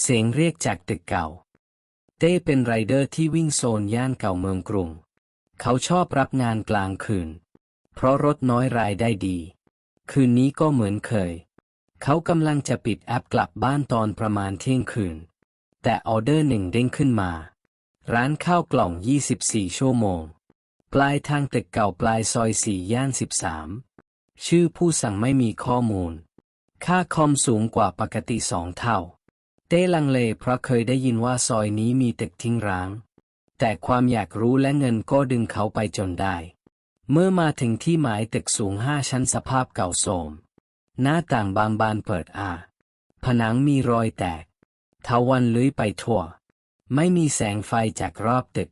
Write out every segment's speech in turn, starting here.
เสียงเรียกจากตึกเก่า เต้เป็นไรเดอร์ที่วิ่งโซนย่านเก่าเมืองกรุง เขาชอบรับงานกลางคืน เพราะรถน้อยรายได้ดี คืนนี้ก็เหมือนเคย เขากำลังจะปิดแอปกลับบ้านตอนประมาณเที่ยงคืน แต่ออเดอร์หนึ่งเด้งขึ้นมา ร้านข้าวกล่อง 24 ชั่วโมง ปลายทางตึกเก่าปลายซอยสี่ย่าน 13 ชื่อผู้สั่งไม่มีข้อมูล ค่าคอมสูงกว่าปกติสองเท่า ต้ลังเลเพราะเคยได้ยินว่าซอยนี้มีตึกทิ้งร้าง แต่ความอยากรู้และเงินก็ดึงเขาไปจนได้ เมื่อมาถึงที่หมายตึกสูงห้าชั้นสภาพเก่าโทรม หน้าต่างบางบานเปิดอาผนังมีรอยแตกทาวันเลื้อยไปทั่ว ไม่มีแสงไฟจากรอบตึก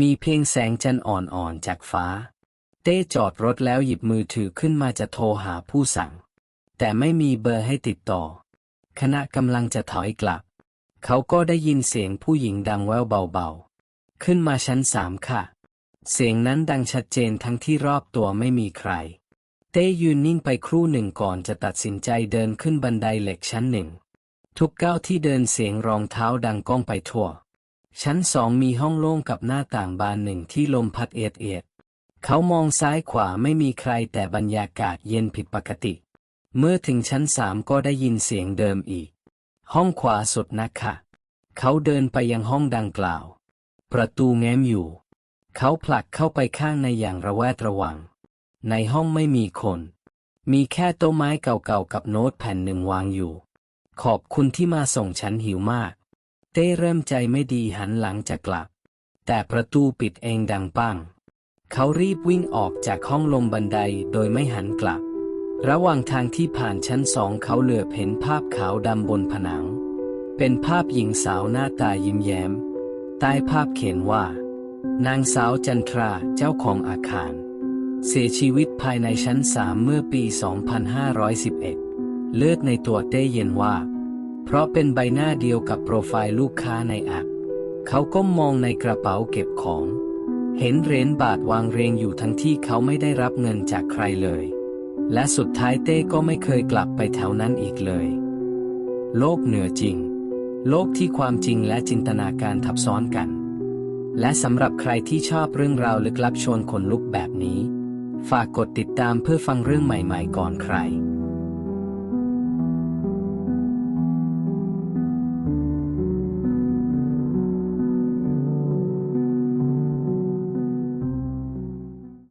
มีเพียงแสงจันทร์อ่อนๆจากฟ้า เต้จอดรถแล้วหยิบมือถือขึ้นมาจะโทรหาผู้สั่ง แต่ไม่มีเบอร์ให้ติดต่อ ขณะกำลังจะถอยกลับ เขาก็ได้ยินเสียงผู้หญิงดังแววเบาๆ ขึ้นมาชั้นสามค่ะ เสียงนั้นดังชัดเจนทั้งที่รอบตัวไม่มีใคร เต้ยืนนิ่งไปครู่หนึ่งก่อนจะตัดสินใจเดินขึ้นบันไดเหล็กชั้นหนึ่ง ทุกก้าวที่เดินเสียงรองเท้าดังก้องไปทั่ว ชั้นสองมีห้องโล่งกับหน้าต่างบานหนึ่งที่ลมพัดเอียดเอียดเขามองซ้ายขวาไม่มีใครแต่บรรยากาศเย็นผิดปกติ เมื่อถึงชั้นสามก็ได้ยินเสียงเดิมอีก ห้องขวาสุดนะค่ะเขาเดินไปยังห้องดังกล่าว ประตูแง้มอยู่ เขาผลักเข้าไปข้างในอย่างระแวดระวัง ในห้องไม่มีคน มีแค่โต๊ะไม้เก่าๆกับโน้ตแผ่นหนึ่งวางอยู่ ขอบคุณที่มาส่งฉันหิวมาก เต้เริ่มใจไม่ดีหันหลังจะกลับ แต่ประตูปิดเองดังปังเขารีบวิ่งออกจากห้องลงบันไดโดยไม่หันกลับ ระหว่างทางที่ผ่านชั้นสองเขาเหลือบเห็นภาพขาวดำบนผนัง เป็นภาพหญิงสาวหน้าตายิ้มแย้ม ใต้ภาพเขียนว่า นางสาวจันทราเจ้าของอาคาร เสียชีวิตภายในชั้นสามเมื่อปี 2511 เลือดในตัวเต้เย็นว่า เพราะเป็นใบหน้าเดียวกับโปรไฟล์ลูกค้าในแอปเขาก้มมองในกระเป๋าเก็บของ เห็นเหรียญบาทวางเรียงอยู่ทั้งที่เขาไม่ได้รับเงินจากใครเลย และสุดท้ายเต้ก็ไม่เคยกลับไปแถวนั้นอีกเลย โลกเหนือจริง โลกที่ความจริงและจินตนาการทับซ้อนกัน และสำหรับใครที่ชอบเรื่องราวลึกลับชวนขนลุกแบบนี้ ฝากกดติดตามเพื่อฟังเรื่องใหม่ๆก่อนใคร